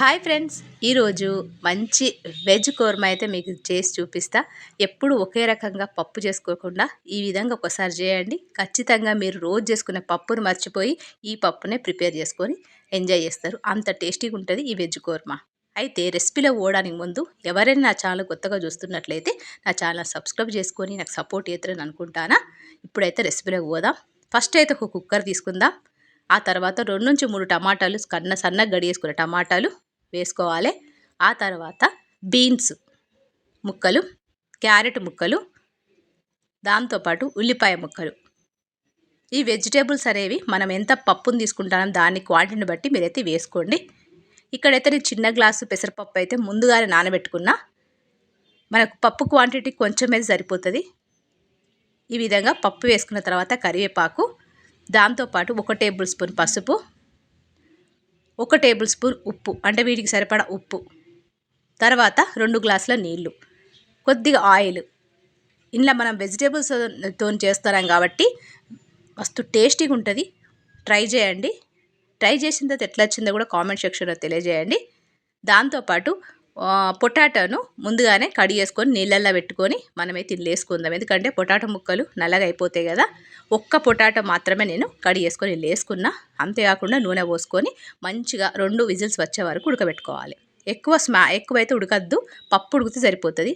Hi friends. ఈరోజు మంచి veg కూర్మ అయితే మీకు చేసి చూపిస్తా. ఎప్పుడు ఒకే రకంగా పప్పు చేసుకోకుండా ఈ విధంగా ఒకసారి చేయండి. ఖచ్చితంగా మీరు రోజు చేసుకునే పప్పును మర్చిపోయి ఈ పప్పునే ప్రిపేర్ చేసుకొని ఎంజాయ్ చేస్తారు. అంత టేస్టీగా ఉంటుంది ఈ వెజ్ కోర్మా. అయితే రెసిపీలో పోవడానికి ముందు ఎవరైనా నా ఛానల్ కొత్తగా చూస్తున్నట్లయితే నా ఛానల్ సబ్స్క్రైబ్ చేసుకొని నాకు సపోర్ట్ చేస్తారని అనుకుంటానా? ఇప్పుడైతే రెసిపీలో పోదాం. ఫస్ట్ అయితే ఒక కుక్కర్ తీసుకుందాం. ఆ తర్వాత రెండు నుంచి మూడు టమాటాలు కన్న సన్నగా గడిగేసుకునే టమాటాలు వేసుకోవాలి. ఆ తర్వాత బీన్స్ ముక్కలు క్యారెట్ ముక్కలు దాంతోపాటు ఉల్లిపాయ ముక్కలు. ఈ వెజిటేబుల్స్ అనేవి మనం ఎంత పప్పును తీసుకుంటామో దాని క్వాంటిటీని బట్టి మీరైతే వేసుకోండి. ఇక్కడైతే నేను చిన్న గ్లాసు పెసరపప్పు అయితే ముందుగానే నానబెట్టుకున్నా. మనకు పప్పు క్వాంటిటీ కొంచెమే సరిపోతుంది. ఈ విధంగా పప్పు వేసుకున్న తర్వాత కరివేపాకు దాంతోపాటు ఒక టేబుల్ స్పూన్ పసుపు ఒక టేబుల్ స్పూన్ ఉప్పు అంటే వీటికి సరిపడా ఉప్పు. తర్వాత రెండు గ్లాసుల నీళ్ళు కొద్దిగా ఆయిల్. ఇంట్లో మనం వెజిటేబుల్స్ తోని చేస్తున్నాం కాబట్టి మస్తు టేస్టీగా ఉంటుంది. ట్రై చేయండి. ట్రై చేసిన తర్వాత ఎట్లా వచ్చిందో కూడా కామెంట్ సెక్షన్లో తెలియజేయండి. దాంతోపాటు పొటాటోను ముందుగానే కడి చేసుకొని నీళ్ళల్లో పెట్టుకొని మనమైతే తినలేసుకుందాం ఎందుకంటే పొటాటో ముక్కలు నల్లగా అయిపోతాయి కదా. ఒక్క పొటాటో మాత్రమే నేను కడి చేసుకొని లేసుకున్నా. అంతేకాకుండా నూనె పోసుకొని మంచిగా రెండు విజిల్స్ వచ్చే వరకు ఉడకబెట్టుకోవాలి. ఎక్కువ స్మా ఎక్కువైతే ఉడకద్దు పప్పు ఉడికితే సరిపోతుంది.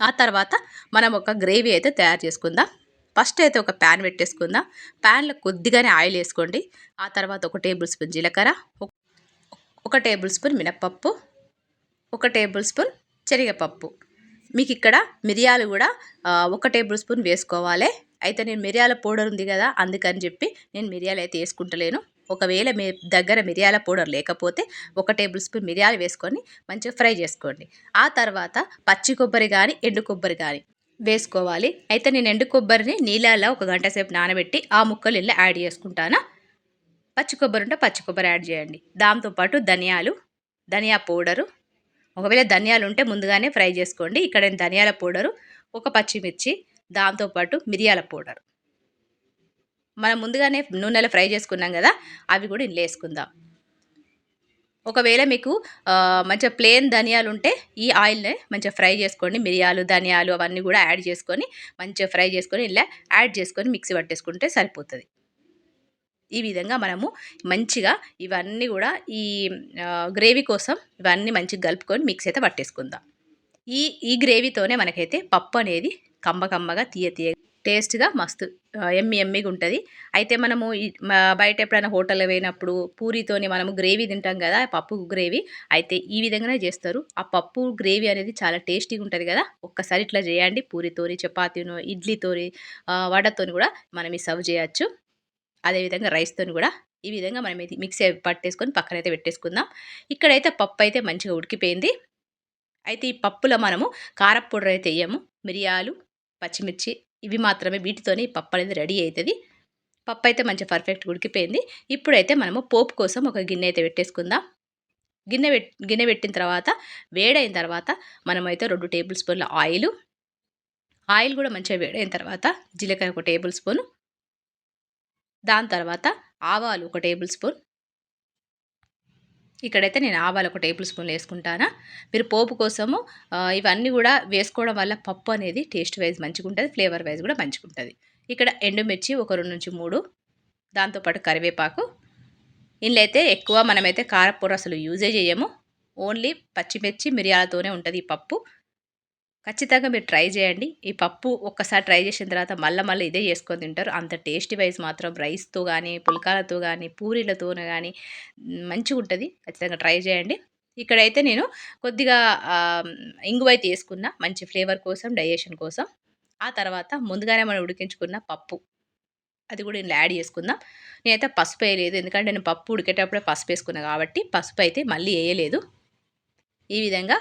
ఆ తర్వాత మనం ఒక గ్రేవీ అయితే తయారు చేసుకుందాం. ఫస్ట్ అయితే ఒక ప్యాన్ పెట్టేసుకుందాం. ప్యాన్లో కొద్దిగానే ఆయిల్ వేసుకోండి. ఆ తర్వాత ఒక టేబుల్ స్పూన్ జీలకర్ర ఒక టేబుల్ స్పూన్ మినప్పప్పు ఒక టేబుల్ స్పూన్ శనగపప్పు మీకు ఇక్కడ మిరియాలు కూడా ఒక టేబుల్ స్పూన్ వేసుకోవాలి. అయితే నేను మిరియాల పౌడర్ ఉంది కదా అందుకని చెప్పి నేను మిరియాలు అయితే వేసుకుంటలేను. ఒకవేళ మీ దగ్గర మిరియాల పౌడర్ లేకపోతే ఒక టేబుల్ స్పూన్ మిరియాలు వేసుకొని మంచిగా ఫ్రై చేసుకోండి. ఆ తర్వాత పచ్చి కొబ్బరి కానీ ఎండు కొబ్బరి కానీ వేసుకోవాలి. అయితే నేను ఎండు కొబ్బరిని నీళ్ళల్లో ఒక గంట సేపు నానబెట్టి ఆ ముక్కలు ఇలా యాడ్ చేసుకుంటాను? పచ్చి కొబ్బరి ఉంటే పచ్చి కొబ్బరి యాడ్ చేయండి. దాంతోపాటు ధనియాలు ధనియా పౌడరు ఒకవేళ ధనియాలు ఉంటే ముందుగానే ఫ్రై చేసుకోండి. ఇక్కడ ధనియాల పౌడరు ఒక పచ్చిమిర్చి దాంతోపాటు మిరియాల పౌడర్. మనం ముందుగానే నూనెలో ఫ్రై చేసుకున్నాం కదా అవి కూడా ఇంట్లో వేసుకుందాం. ఒకవేళ మీకు మంచిగా ప్లేన్ ధనియాలు ఉంటే ఈ ఆయిల్ని మంచిగా ఫ్రై చేసుకోండి. మిరియాలు ధనియాలు అవన్నీ కూడా యాడ్ చేసుకొని మంచిగా ఫ్రై చేసుకొని ఇలా యాడ్ చేసుకొని మిక్సీ పట్టేసుకుంటే సరిపోతుంది. ఈ విధంగా మనము మంచిగా ఇవన్నీ కూడా ఈ గ్రేవీ కోసం ఇవన్నీ మంచిగా కలుపుకొని మిక్స్ అయితే పట్టేసుకుందాం. ఈ ఈ గ్రేవీతోనే మనకైతే పప్పు అనేది కమ్మ కమ్మగా తీయ తీయ టేస్ట్గా మస్తు ఎమ్మి ఎమ్మిగా ఉంటుంది. అయితే మనము బయట ఎప్పుడైనా హోటల్లో పోయినప్పుడు పూరితోని మనము గ్రేవీ తింటాం కదా పప్పు గ్రేవీ అయితే ఈ విధంగానే చేస్తారు. ఆ పప్పు గ్రేవీ అనేది చాలా టేస్టీగా ఉంటుంది కదా ఒక్కసారి ఇట్లా చేయండి. పూరితోని చపాతీను ఇడ్లీతోని వడతోని కూడా మనం ఈ సర్వ్ చేయొచ్చు. అదేవిధంగా రైస్తో కూడా ఈ విధంగా మనం ఇది మిక్సీ పట్టేసుకొని పక్కనైతే పెట్టేసుకుందాం. ఇక్కడైతే పప్పు అయితే మంచిగా ఉడికిపోయింది. అయితే ఈ పప్పులో మనము కారపౌడర్ అయితే వేయము మిరియాలు పచ్చిమిర్చి ఇవి మాత్రమే వీటితోనే పప్పు అనేది రెడీ అవుతుంది పప్పు అయితే మంచిగా పర్ఫెక్ట్ ఉడికిపోయింది. ఇప్పుడైతే మనము పోపు కోసం ఒక గిన్నె అయితే పెట్టేసుకుందాం. గిన్నె గిన్నె పెట్టిన తర్వాత వేడైన తర్వాత మనమైతే రెండు టేబుల్ స్పూన్ల ఆయిల్. ఆయిల్ కూడా మంచిగా వేడైన తర్వాత జీలకర్ర ఒక టేబుల్ స్పూన్ దాని తర్వాత ఆవాలు ఒక టేబుల్ స్పూన్. ఇక్కడైతే నేను ఆవాలు ఒక టేబుల్ స్పూన్ వేసుకుంటాను. మీరు పోపు కోసము ఇవన్నీ కూడా వేసుకోవడం వల్ల పప్పు అనేది టేస్ట్ వైజ్ మంచిగా ఉంటుంది ఫ్లేవర్ వైజ్ కూడా మంచిగా ఉంటుంది ఇక్కడ ఎండుమిర్చి ఒక రెండు నుంచి మూడు దాంతోపాటు కరివేపాకు. ఇందులో అయితే ఎక్కువ మనమైతే కారపూర అసలు యూజే చేయము ఓన్లీ పచ్చిమిర్చి మిరియాలతోనే ఉంటుంది ఈ పప్పు. ఖచ్చితంగా మీరు ట్రై చేయండి. ఈ పప్పు ఒక్కసారి ట్రై చేసిన తర్వాత మళ్ళీ మళ్ళీ ఇదే చేసుకొని తింటారు. అంత టేస్టీ వైజ్ మాత్రం రైస్తో కానీ పుల్కాలతో కానీ పూరీలతోనూ కానీ మంచిగా ఉంటుంది. ఖచ్చితంగా ట్రై చేయండి. ఇక్కడైతే నేను కొద్దిగా ఇంగువైతే వేసుకున్న మంచి ఫ్లేవర్ కోసం డైజెషన్ కోసం. ఆ తర్వాత ముందుగానే మనం ఉడికించుకున్న పప్పు. అది కూడా నేను యాడ్ చేసుకుందాం. నేనైతే పసుపు వేయలేదు. ఎందుకంటే నేను పప్పు ఉడికేటప్పుడే పసుపు వేసుకున్నాను కాబట్టి పసుపు అయితే మళ్ళీ వేయలేదు. ఈ విధంగా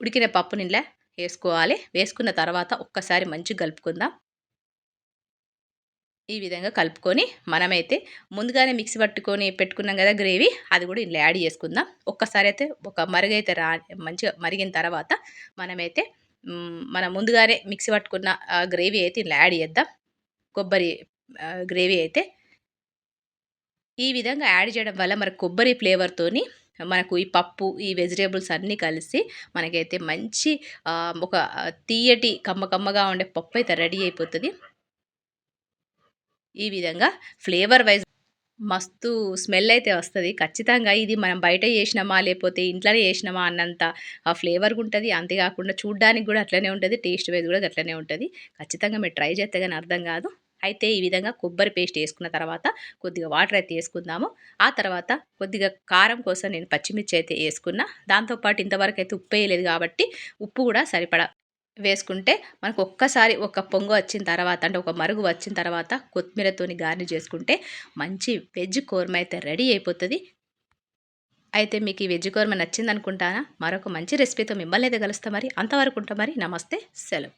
ఉడికిన పప్పుని ఇలా వేసుకోవాలి. వేసుకున్న తర్వాత ఒక్కసారి మంచిగా కలుపుకుందాం. ఈ విధంగా కలుపుకొని మనమైతే ముందుగానే మిక్సీ పట్టుకొని పెట్టుకున్నాం కదా గ్రేవీ అది కూడా ఇలా యాడ్ చేసుకుందాం. ఒక్కసారి అయితే ఒక మరుగైతే రా మంచిగా మరిగిన తర్వాత మనమైతే మనం ముందుగానే మిక్సీ పట్టుకున్న గ్రేవీ అయితే ఇలా యాడ్ చేద్దాం. కొబ్బరి గ్రేవీ అయితే ఈ విధంగా యాడ్ చేయడం వల్ల మరి కొబ్బరి ఫ్లేవర్తోని మనకు ఈ పప్పు ఈ వెజిటేబుల్స్ అన్నీ కలిసి మనకైతే మంచి ఒక తీయటి కమ్మ కమ్మగా ఉండే పప్పు అయితే రెడీ అయిపోతుంది. ఈ విధంగా ఫ్లేవర్ వైజ్ మస్తు స్మెల్ అయితే వస్తుంది. ఖచ్చితంగా ఇది మనం బయట చేసినామా లేకపోతే ఇంట్లోనే చేసినామా అన్నంత ఆ ఫ్లేవర్గా ఉంటుంది అంతేకాకుండా చూడ్డానికి కూడా అట్లనే ఉంటుంది. టేస్ట్ వైజ్ కూడా అట్లనే ఉంటుంది. ఖచ్చితంగా మీరు ట్రై చేస్తే కానీ అర్థం కాదు. అయితే ఈ విధంగా కొబ్బరి పేస్ట్ వేసుకున్న తర్వాత కొద్దిగా వాటర్ అయితే వేసుకుందాము. ఆ తర్వాత కొద్దిగా కారం కోసం నేను పచ్చిమిర్చి అయితే వేసుకున్నా. దాంతోపాటు ఇంతవరకు అయితే ఉప్పు వేయలేదు కాబట్టి ఉప్పు కూడా సరిపడా వేసుకుంటే మనకు ఒక్కసారి ఒక పొంగు వచ్చిన తర్వాత అంటే ఒక మరుగు వచ్చిన తర్వాత కొత్తిమీరతోని గార్నిష్ చేసుకుంటే మంచి వెజ్ కోర్మ అయితే రెడీ అయిపోతుంది. అయితే మీకు ఈ వెజ్ కోర్మ నచ్చింది అనుకుంటానా మరొక మంచి రెసిపీతో మిమ్మల్ని అయితే కలుస్తా మరి. అంతవరకు ఉంటా మరి. నమస్తే. సెలవు.